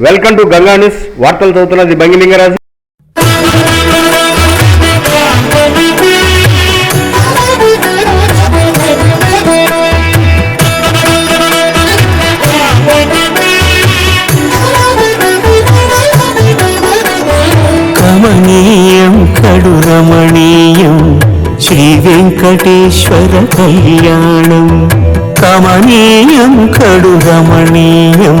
Welcome to Ganga news వార్తలు చదువుతున్నది బంగిలింగరాజు కమనీయం కడు రమణీయం శ్రీ వెంకటేశ్వర కళ్యాణం. కమనీయం కడు రమణీయం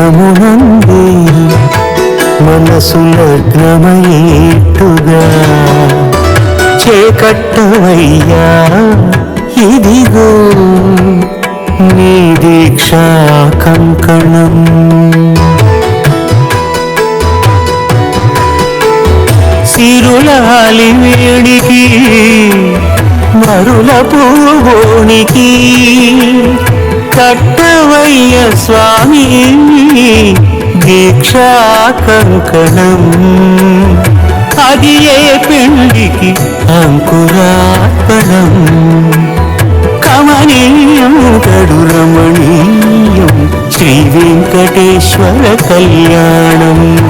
లగ్నమునందే మనసు లగ్నమయ్యేట్టుగా చేకట్టవయ్యా ఇదిగో నీ దీక్షా కంకణం. సిరులాలి వేడికి మరుల పూవోనికి కట్టవయ్య స్వామి దీక్షా కంకణం. అది ఏ పిండికి అంకురార్పణం? కమనీయం కడు రమణీయం శ్రీ వెంకటేశ్వర కళ్యాణం.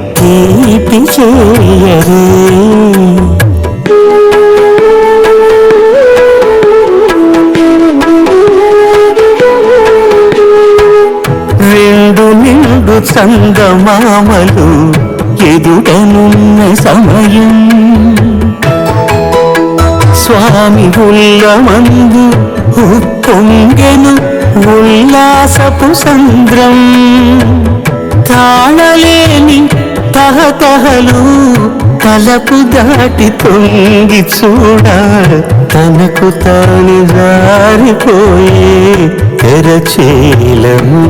తీపి చేయరే రెండు నిండు చందమామలు ఎదుటనున్న సమయం. స్వామి ఉల్లమందు ఉప్పొంగెను ఉల్లాసపు సంద్రం. తాళలి తహతహలు తలపు దాటి తొంగి చూడ తనకు తాను జారిపోయే తెరచేలము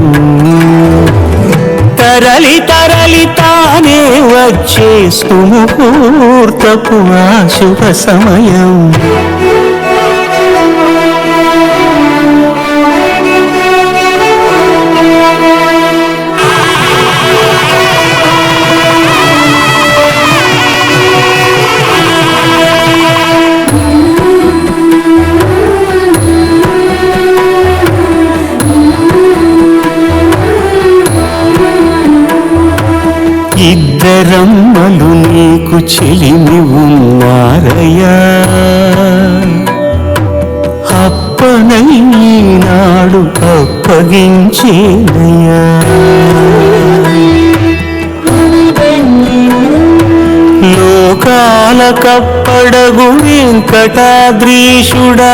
తరలి తరలి తానే వచ్చే సుముహూర్తపు ఆ శుభ సమయం. ఇద్దరమ్మలు నీకు చెలిమి ఉన్నారయ్యా అప్పనైనాడు అప్పగించేనయ్యా. లోకాల కప్పడగు వెంకటాద్రీషుడా.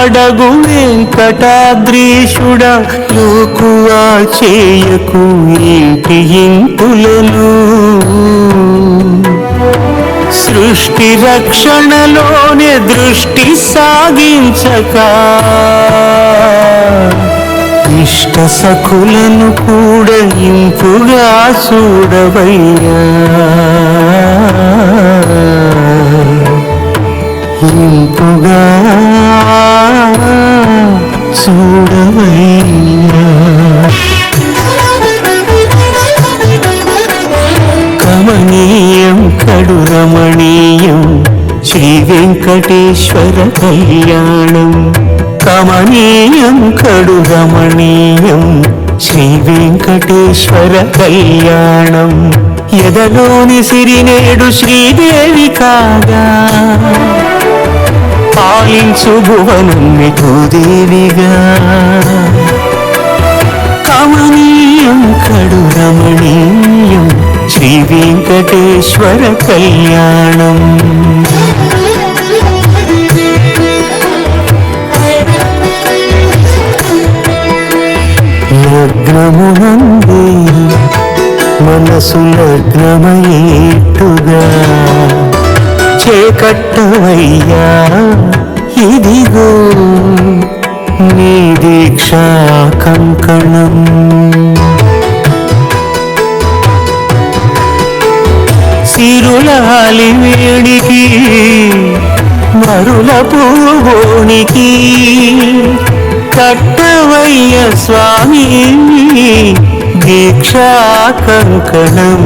కప్పడగు వెంకటాద్రీషుడ లోకువా చేయకు ఇంటి ఇంపులను. సృష్టి రక్షణలోనే దృష్టి సాగించక. ఇష్ట సఖులను కూడా ఇంపుగా చూడవయ్యా. ఇంపుగా చూడవయ్యా. కమనీయం కడు రమణీయం శ్రీ వెంకటేశ్వర కళ్యాణం. కమనీయం కడు రమణీయం శ్రీ వెంకటేశ్వర కళ్యాణం. ఎదలోని సిరినేడు శ్రీదేవి కాగా పాలించు భువనం భూదేవిగా. కమనీయం కడు రమణీయం శ్రీ వెంకటేశ్వర కళ్యాణం. లగ్నమునందే మనసు లగ్నమయ్యేట్టుగా. చేకట్టవయ్యా ఇదిగో నీ దీక్షా కంకణం. సిరులాలి వేడికి మరుల పూవోనికి కట్టవయ్య స్వామి దీక్షా కంకణం.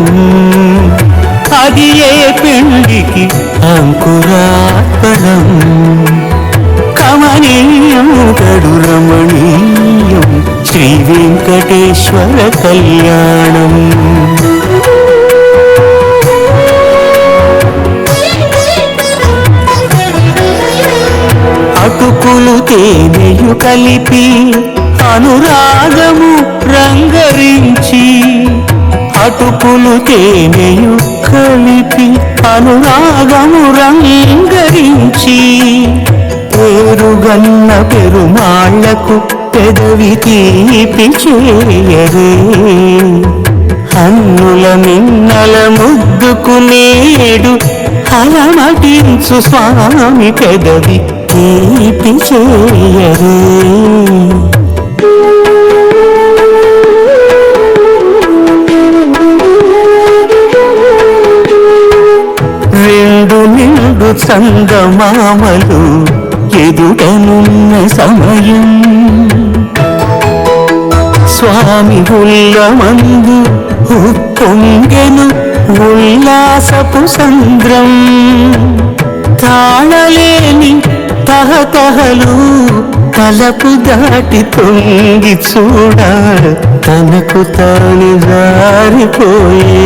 అది ఏ పిండికి అంకురార్పణం కమనీయం కడు రమణీయం. శ్రీ వెంకటేశ్వర కళ్యాణం. అటుకులు తేనెయు కలిపి అనురాగము రంగరించి అటుకులు తేనెయు కలిపి అనురాగము రంగరించి పేరుగన్న పెరుమాళ్ళకు పెదవి తీపి చేయరే అన్నుల మిన్నల ముద్దుకు నేడు అలమటించు స్వామి పెదవి తీపి చేయరే చందమామలు ఎదుటనున్న సమయం. స్వామి ఉల్లమందు ఉప్పొంగెను ఉల్లాసపు సంద్రం. తాళలేని తహతహలు తలపు దాటి తొంగి చూడ తనకు తాను జారిపోయే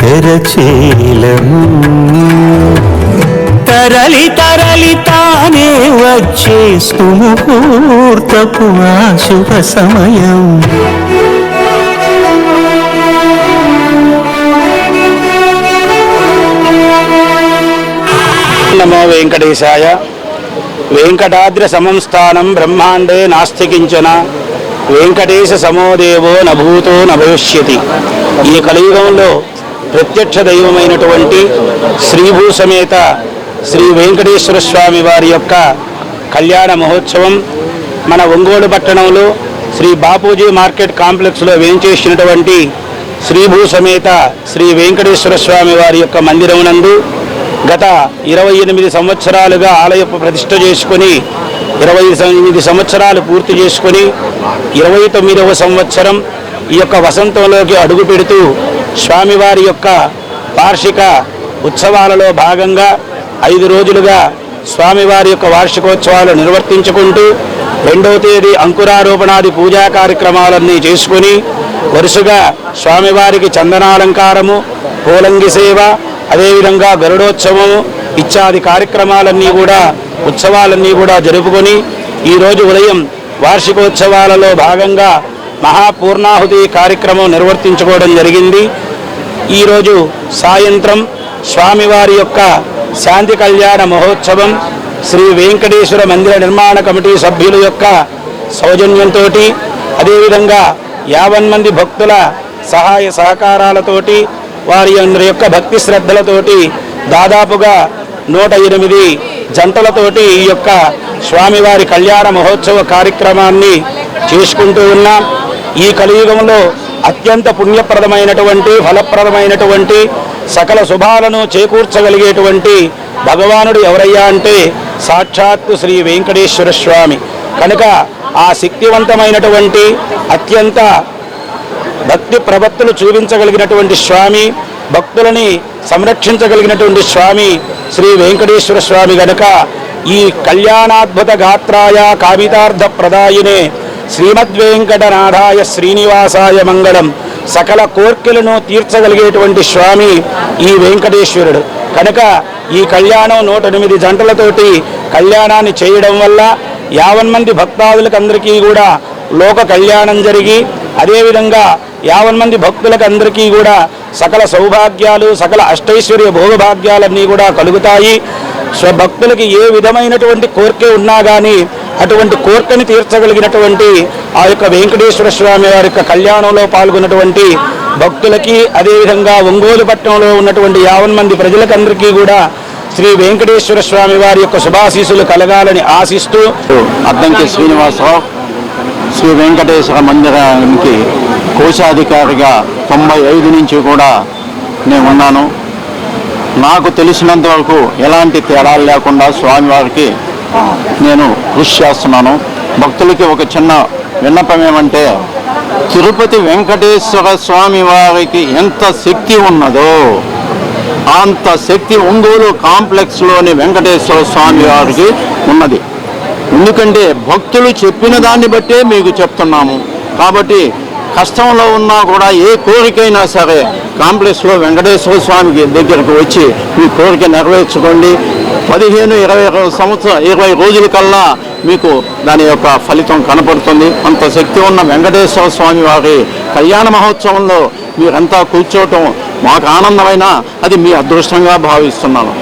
తెరచేలము తరలి తరలి తానే వచ్చే సుముహూర్తపు ఆ శుభ సమయం. నమో వెంకటేశాయ. వెంకటాద్రి సమంస్థానం బ్రహ్మాండే నాస్తి కించన వెంకటేశ సమోదేవో నభూతో నభవిష్యతి. ఈ కలియుగంలో ప్రత్యక్ష దైవమైనటువంటి శ్రీభూ సమేత శ్రీ వెంకటేశ్వర స్వామి వారి యొక్క కళ్యాణ మహోత్సవం మన ఒంగోలు పట్టణంలో శ్రీ బాపూజీ మార్కెట్ కాంప్లెక్స్లో వేయించేసినటువంటి శ్రీభూ సమేత శ్రీ వెంకటేశ్వర స్వామి వారి యొక్క మందిరం నందు గత ఇరవై ఎనిమిది సంవత్సరాలుగా ఆలయ ప్రతిష్ట చేసుకొని ఇరవై ఎనిమిది సంవత్సరాలు పూర్తి చేసుకొని ఇరవై తొమ్మిదవ సంవత్సరం ఈ యొక్క వసంతంలోకి అడుగు పెడుతూ స్వామివారి యొక్క వార్షిక ఉత్సవాలలో భాగంగా ఐదు రోజులుగా స్వామివారి యొక్క వార్షికోత్సవాలు నిర్వర్తించుకుంటూ రెండవ తేదీ అంకురారోపణాది పూజా కార్యక్రమాలన్నీ చేసుకుని వరుసగా స్వామివారికి చందనాలంకారము పూలంగి సేవ అదేవిధంగా గరుడోత్సవము ఇత్యాది కార్యక్రమాలన్నీ కూడా ఉత్సవాలన్నీ కూడా జరుపుకొని ఈరోజు ఉదయం వార్షికోత్సవాలలో భాగంగా మహాపూర్ణాహుతి కార్యక్రమం నిర్వర్తించుకోవడం జరిగింది. ఈరోజు సాయంత్రం స్వామివారి యొక్క శాంతి కళ్యాణ మహోత్సవం శ్రీ వెంకటేశ్వర మందిర నిర్మాణ కమిటీ సభ్యుల యొక్క సౌజన్యంతో అదేవిధంగా యావన్ మంది భక్తుల సహాయ సహకారాలతోటి వారి అందరి యొక్క భక్తి శ్రద్ధలతోటి దాదాపుగా నూట ఎనిమిది జంటలతోటి ఈ యొక్క స్వామివారి కళ్యాణ మహోత్సవ కార్యక్రమాన్ని చేసుకుంటూ ఉన్నాం. ఈ కలియుగంలో అత్యంత పుణ్యప్రదమైనటువంటి ఫలప్రదమైనటువంటి సకల శుభాలను చేకూర్చగలిగేటువంటి భగవానుడు ఎవరయ్యా అంటే సాక్షాత్తు శ్రీ వెంకటేశ్వర స్వామి. కనుక ఆ శక్తివంతమైనటువంటి అత్యంత భక్తి ప్రభక్తులు చూపించగలిగినటువంటి స్వామి భక్తులని సంరక్షించగలిగినటువంటి స్వామి శ్రీ వెంకటేశ్వర స్వామి గనుక ఈ కళ్యాణాద్భుత గాత్రాయ కావితార్థ ప్రదాయినే శ్రీమద్వేంకటనాథాయ శ్రీనివాసాయ మంగళం సకల కోర్కెలను తీర్చగలిగేటువంటి స్వామి ఈ వెంకటేశ్వరుడు. కనుక ఈ కళ్యాణం నూట ఎనిమిది జంటలతోటి కళ్యాణాన్ని చేయడం వల్ల యావన్ మంది భక్తాదులకు అందరికీ కూడా లోక కళ్యాణం జరిగి అదేవిధంగా యావన్ మంది భక్తులకు అందరికీ కూడా సకల సౌభాగ్యాలు సకల అష్టైశ్వర్య భోగభాగ్యాలన్నీ కూడా కలుగుతాయి. స్వభక్తులకి ఏ విధమైనటువంటి కోరిక ఉన్నా కానీ అటువంటి కోరికని తీర్చగలిగినటువంటి ఆ యొక్క వెంకటేశ్వర స్వామి వారి యొక్క కళ్యాణంలో పాల్గొన్నటువంటి భక్తులకి అదేవిధంగా ఒంగోలు పట్టణంలో ఉన్నటువంటి యావన్ మంది ప్రజలకందరికీ కూడా శ్రీ వెంకటేశ్వర స్వామి వారి యొక్క శుభాశీసులు కలగాలని ఆశిస్తూ అద్దంకి శ్రీనివాసరావు శ్రీ వెంకటేశ్వర మందిరానికి కోశాధికారిగా తొంభై ఐదు నుంచి కూడా నేను ఉన్నాను. నాకు తెలిసినంత వరకు ఎలాంటి తేడాలు లేకుండా స్వామివారికి నేను కృషి చేస్తున్నాను. భక్తులకి ఒక చిన్న విన్నపం ఏమంటే తిరుపతి వెంకటేశ్వర స్వామి వారికి ఎంత శక్తి ఉన్నదో అంత శక్తి ఒంగోలు కాంప్లెక్స్లోని వెంకటేశ్వర స్వామి వారికి ఉన్నది. ఎందుకంటే భక్తులు చెప్పిన దాన్ని బట్టే మీకు చెప్తున్నాము. కాబట్టి కష్టంలో ఉన్నా కూడా ఏ కోరికైనా సరే కాంప్లెక్స్లో వెంకటేశ్వర స్వామికి దగ్గరకు వచ్చి మీ కోరిక నెరవేర్చుకోండి. పదిహేను ఇరవై సంవత్సరం ఇరవై రోజుల కల్లా మీకు దాని యొక్క ఫలితం కనపడుతుంది. అంత శక్తి ఉన్న వెంకటేశ్వర స్వామి వారి కళ్యాణ మహోత్సవంలో మీరంతా కూర్చోవటం మాకు ఆనందమైన అది మీ అదృష్టంగా భావిస్తున్నాను.